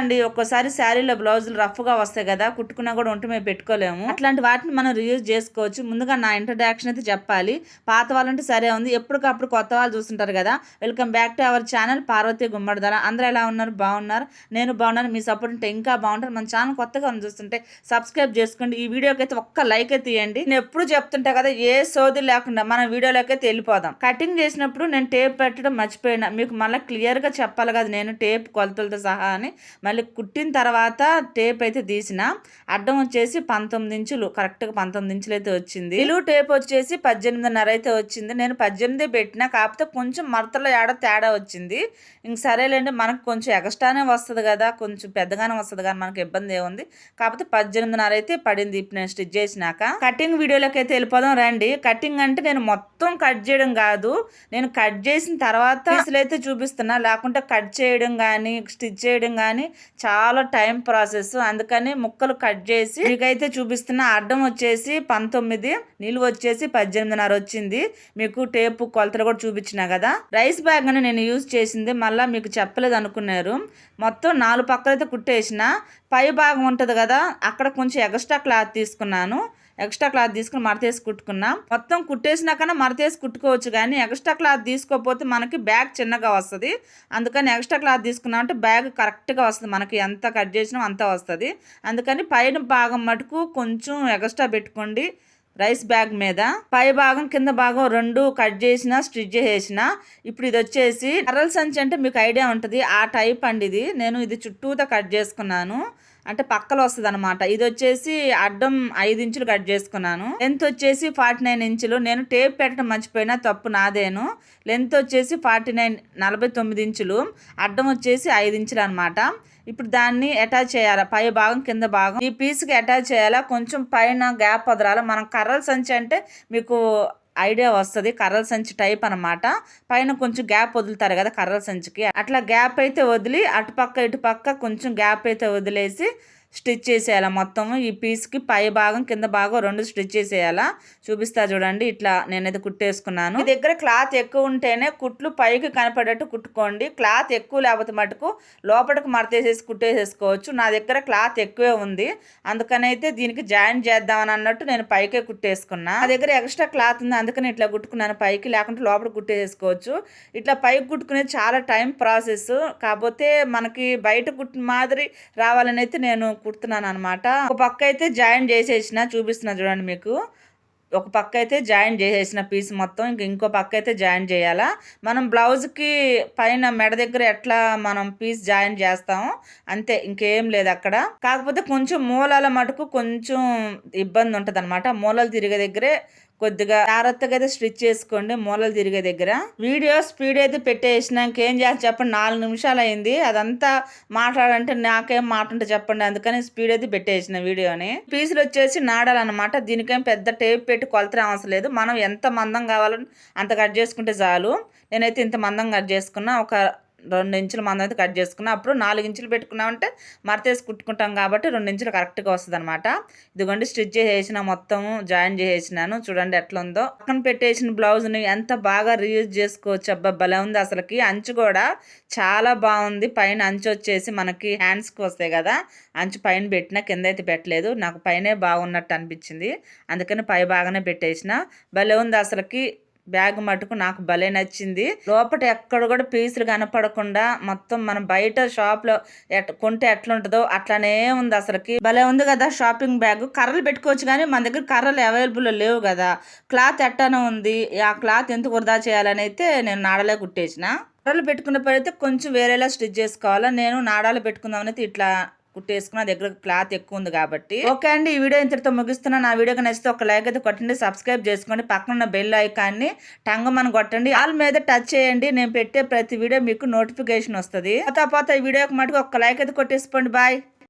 అండి ఒక్కోసారి శారీలో బ్లౌజులు రఫ్గా వస్తాయి కదా కుట్టుకున్నా కూడా ఒంటి మేము పెట్టుకోలేము. అట్లాంటి వాటిని మనం రియూజ్ చేసుకోవచ్చు. ముందుగా నా ఇంట్రడక్షన్ అయితే చెప్పాలి. పాత వాళ్ళంటే సరే ఉంది. ఎప్పటికప్పుడు కొత్త వాళ్ళు చూస్తుంటారు కదా. Welcome back to our channel Parvati Gummadidala అందరూ ఎలా ఉన్నారు? బాగున్నారు. నేను బాగున్నాను. మీ సపోర్ట్ ఉంటే ఇంకా బాగుంటారు. మన ఛానల్ కొత్తగా ఉంది చూస్తుంటే సబ్స్క్రైబ్ చేసుకోండి. ఈ వీడియోకి అయితే ఒక్క లైక్ అయితే ఇవ్వండి నేను ఎప్పుడు చెప్తుంటా కదా ఏ సోది లేకుండా మనం వీడియోలోకి అయితే వెళ్ళిపోదాం. కటింగ్ చేసినప్పుడు నేను టేప్ పెట్టడం మర్చిపోయినా. మీకు మళ్ళీ క్లియర్గా చెప్పాలి కదా నేను టేప్ కొలతలతో సహా అని. మళ్ళీ కుట్టిన తర్వాత టేప్ అయితే తీసిన అడ్డం వచ్చేసి పంతొమ్మిది ఇంచులు కరెక్ట్గా పంతొమ్మిది ఇంచులు అయితే వచ్చింది. నిలువు టేప్ వచ్చేసి పద్దెనిమిదిన్నర అయితే వచ్చింది. నేను పద్దెనిమిది పెట్టినా కాకపోతే కొంచెం మరతలో ఏడ తేడా వచ్చింది. ఇంక సరేలేండి మనకు కొంచెం ఎక్స్ట్రానే వస్తుంది కదా కొంచెం పెద్దగానే వస్తుంది కానీ మనకు ఇబ్బంది ఏముంది? కాకపోతే పద్దెనిమిదిన్నర అయితే పడింది ఇప్పుడు నేను స్టిచ్ చేసినాక. కటింగ్ వీడియోలోకి అయితే వెళ్ళిపోదాం రండి. కటింగ్ అంటే నేను మొత్తం కట్ చేయడం కాదు. నేను కట్ చేసిన తర్వాత అసలు అయితే చూపిస్తున్నా. లేకుంటే కట్ చేయడం కానీ స్టిచ్ చేయడం కానీ చాలా టైం ప్రాసెస్. అందుకని ముక్కలు కట్ చేసి మీకైతే చూపిస్తున్న అడ్డం వచ్చేసి పంతొమ్మిది నిలువ వచ్చేసి పద్దెనిమిదిన్నర వచ్చింది. మీకు టేపు కొలతలు కూడా చూపించిన కదా. రైస్ బ్యాగ్ అని నేను యూజ్ చేసింది మళ్ళీ మీకు చెప్పలేదు అనుకున్నారు. మొత్తం నాలుగు పక్కలైతే అయితే కుట్టేసిన. పై భాగం ఉంటుంది కదా అక్కడ కొంచెం ఎక్స్ట్రా క్లాత్ తీసుకున్నాను. ఎక్స్ట్రా క్లాత్ తీసుకుని మడతేసి కుట్టుకున్నాం. మొత్తం కుట్టేసినాకనే మడతేసి కుట్టుకోవచ్చు కానీ ఎక్స్ట్రా క్లాత్ తీసుకోకపోతే మనకి బ్యాగ్ చిన్నగా వస్తుంది. అందుకని ఎక్స్ట్రా క్లాత్ తీసుకున్నాం అంటే బ్యాగ్ కరెక్ట్గా వస్తుంది. మనకి ఎంత కట్ చేసినా అంత వస్తుంది. అందుకని పైన భాగం మటుకు కొంచెం ఎక్స్ట్రా పెట్టుకోండి రైస్ బ్యాగ్ మీద. పై భాగం కింద భాగం రెండు కట్ చేసిన స్టిచ్ చేసిన. ఇప్పుడు ఇది వచ్చేసి కర్రల సంచి అంటే మీకు ఐడియా ఉంటుంది. ఆ టైప్ అండి ఇది. నేను ఇది చుట్టూతో కట్ చేసుకున్నాను. అంటే పక్కలు వస్తుంది అనమాట ఇది వచ్చేసి అడ్డం ఐదు ఇంచులు కట్ చేసుకున్నాను. లెంత్ వచ్చేసి ఫార్టీ నైన్ ఇంచులు. నేను టేప్ పెట్టడం మర్చిపోయినా తప్పు నాదేను. లెంత్ వచ్చేసి ఫార్టీ నైన్ నలభై తొమ్మిది ఇంచులు. అడ్డం వచ్చేసి ఐదు ఇంచులు అనమాట ఇప్పుడు దాన్ని అటాచ్ చేయాలి? పై భాగం కింద భాగం. ఈ పీస్కి అటాచ్ చేయాలా? కొంచెం పైన గ్యాప్ వదరాలి మనం కర్రల సంచి అంటే మీకు ఐడియా వస్తుంది కర్రల సంచి టైప్ అనమాట పైన కొంచెం గ్యాప్ వదులుతారు కదా కర్రల సంచికి. అట్లా గ్యాప్ అయితే వదిలి అటుపక్క ఇటుపక్క కొంచెం గ్యాప్ అయితే వదిలేసి స్టిచ్ చేసేయాలా మొత్తం ఈ పీస్కి పై భాగం కింద భాగం రెండు స్టిచ్ చేసేయాలా. చూపిస్తా చూడండి. ఇట్లా నేనైతే కుట్టేసుకున్నాను. మీ దగ్గర క్లాత్ ఎక్కువ ఉంటేనే కుట్లు పైకి కనపడేట్టు కుట్టుకోండి. క్లాత్ ఎక్కువ లేకపోతే మటుకు లోపలికి మడతేసేసి కుట్టేసేసుకోవచ్చు. నా దగ్గర క్లాత్ ఎక్కువే ఉంది. అందుకనైతే దీనికి జాయిన్ చేద్దామని అన్నట్టు నేను పైకే కుట్టేసుకున్నా. నా దగ్గర ఎక్స్ట్రా క్లాత్ ఉంది. అందుకని ఇట్లా కుట్టుకున్నాను. పైకి లేకుంటే లోపల కుట్టేసుకోవచ్చు ఇట్లా పైకి కుట్టుకునేది చాలా టైం ప్రాసెస్. కాకపోతే మనకి బయట కుట్టిన మాదిరి రావాలని అయితే నేను కుడుతున్నాను అనమాట ఒక పక్క అయితే జాయిన్ చేసేసిన చూపిస్తున్నా చూడండి మీకు. ఒక పక్క అయితే జాయిన్ చేసేసిన పీస్ మొత్తం ఇంక ఇంకో పక్క అయితే జాయిన్ చేయాలా. మనం బ్లౌజ్కి పైన మెడ దగ్గర ఎట్లా మనం పీస్ జాయిన్ చేస్తాము అంతే ఇంకేం లేదు అక్కడ. కాకపోతే కొంచెం మూలాల మటుకు కొంచెం ఇబ్బంది ఉంటుంది అనమాట మూలలు తిరిగే దగ్గరే కొద్దిగా జాగ్రత్తగా అయితే స్టిచ్ చేసుకోండి మూలలు తిరిగే దగ్గర. వీడియో స్పీడ్ అయితే పెట్టేసినాక ఏం చేయాలి చెప్పండి నాలుగు నిమిషాలు అయింది. అదంతా మాట్లాడంటే నాకేం మాట ఉంటే చెప్పండి అందుకని స్పీడ్ అయితే పెట్టేసిన వీడియోని. పీసులు వచ్చేసి నాడాలన్నమాట. దీనికేం పెద్ద టేప్ పెట్టి కొలత అవసరం లేదు. మనం ఎంత మందం కావాలో అంత కట్ చేసుకుంటే చాలు. నేనైతే ఇంత మందం కట్ చేసుకున్నా. ఒక రెండు ఇంచులు మందం అయితే కట్ చేసుకున్నాం. అప్పుడు నాలుగు ఇంచులు పెట్టుకున్నామంటే మరతేసి కుట్టుకుంటాం కాబట్టి రెండు ఇంచులు కరెక్ట్గా వస్తుంది అనమాట ఇదిగోండి స్టిచ్ చేసేసిన మొత్తం జాయిన్ చేసేసినాను. చూడండి ఎట్లా ఉందో పక్కన పెట్టేసిన బ్లౌజ్ని ఎంత బాగా రీయూజ్ చేసుకోవచ్చు. అబ్బా భలే ఉంది అసలుకి. అంచు కూడా చాలా బాగుంది. పైన అంచు వచ్చేసి మనకి హ్యాండ్స్కి వస్తాయి కదా. అంచు పైన పెట్టినా కింద అయితే పెట్టలేదు. నాకు పైనే బాగున్నట్టు అనిపించింది. అందుకని పై బాగానే పెట్టేసిన. భలే ఉంది అసలుకి. బ్యాగ్ మటుకు నాకు భలే నచ్చింది. లోపల ఎక్కడ కూడా పీసులు కనపడకుండా మొత్తం మనం బయట షాప్లో ఎట్ కొంటే ఎట్లుంటుందో అట్లానే ఉంది అసలుకి. భలే ఉంది కదా షాపింగ్ బ్యాగ్. కర్రలు పెట్టుకోవచ్చు కానీ మన దగ్గర కర్రలు అవైలబుల్ లేవు కదా. క్లాత్ ఎట్టానే ఉంది. ఆ క్లాత్ ఎందుకు వృధా చేయాలని అయితే నేను నాడలే కుట్టేసిన. కర్రలు పెట్టుకున్నప్పుడు అయితే కొంచెం వేరేలా స్టిచ్ చేసుకోవాలా. నేను నాడాలు పెట్టుకుందామని అయితే ఇట్లా కుట్టేసుకున్న దగ్గర క్లాత్ ఎక్కువ ఉంది కాబట్టి. ఓకే అండి ఈ వీడియో ఇంతటితో ముగిస్తున్నా నా వీడియోకి నచ్చితే ఒక లైక్ అయితే కొట్టండి సబ్స్క్రైబ్ చేసుకోండి పక్కన ఉన్న బెల్ ఐకాన్ని టంగమని కొట్టండి. ఆల్ మీద టచ్ చేయండి నేను పెట్టే ప్రతి వీడియో మీకు నోటిఫికేషన్ వస్తుంది. పోతా ఈ వీడియోకి మటుకు ఒక లైక్ అయితే కొట్టేసుకోండి. బాయ్.